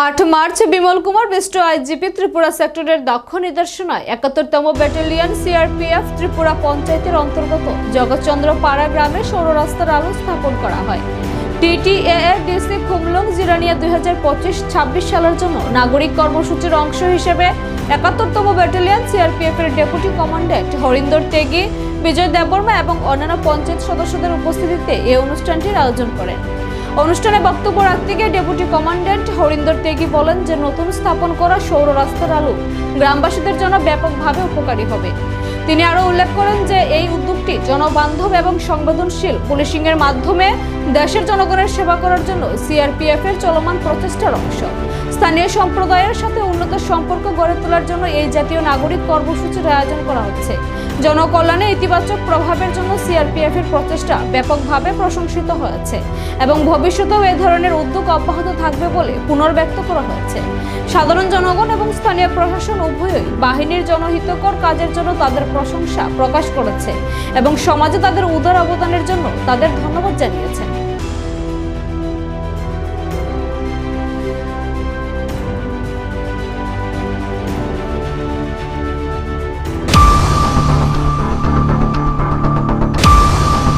আট March Bimal Kumar Bisht IGP Tripura সেক্টরের দক্ষ নিদর্শনায় একাত্তরতম ব্যাটালিয়ন সিআরপিএফ ত্রিপুরা পঞ্চায়েতের অন্তর্গত জগৎচন্দ্র পাড়া গ্রামে সৌর রাস্তার আলো স্থাপন করা হয়। টিটিএ এর ডিসি খুমলং জিরানিয়া দুই হাজার পঁচিশ ছাব্বিশ সালের জন্য নাগরিক কর্মসূচির অংশ হিসেবে একাত্তরতম ব্যাটালিয়ন সিআরপিএফ এর ডেপুটি কমান্ড্যান্ট হরিন্দর তেগি, বিজয় দেববর্মা এবং অন্যান্য পঞ্চায়েত সদস্যদের উপস্থিতিতে এই অনুষ্ঠানটির আয়োজন করেন। অনুষ্ঠানে বক্তব্য রাখতে গিয়ে ডেপুটি কমান্ড্যান্ট হরিন্দর তেগি বলেন যে, নতুন স্থাপন করা সৌর রাস্তার আলো গ্রামবাসীদের জন্য ব্যাপকভাবে উপকারী হবে। তিনি আরও উল্লেখ করেন যে এই উদ্যোগটি জনবান্ধব এবং সংবেদনশীল পুলিশিং এর মাধ্যমে দেশের জনগণের সেবা করার জন্য সিআরপিএফ এর চলমান প্রচেষ্টার অংশ। স্থানীয় সম্প্রদায়ের সাথে উন্নত সম্পর্ক গড়ে তোলার জন্য এই জাতীয় নাগরিক কর্মসূচির আয়োজন করা হচ্ছে। জনকল্যাণে ইতিবাচক প্রভাবের জন্য সিআরপিএফ এর প্রচেষ্টা ব্যাপকভাবে প্রশংসিত হয়েছে এবং ভবিষ্যতেও এ ধরনের উদ্যোগ অব্যাহত থাকবে বলে পুনর্ব্যক্ত করা হয়েছে। সাধারণ জনগণ এবং স্থানীয় প্রশাসন উভয়ই বাহিনীর জনহিতকর কাজের জন্য তাদের প্রশংসা প্রকাশ করেছে এবং সমাজে তাদের উদার অবদানের জন্য তাদের ধন্যবাদ জানিয়েছেন।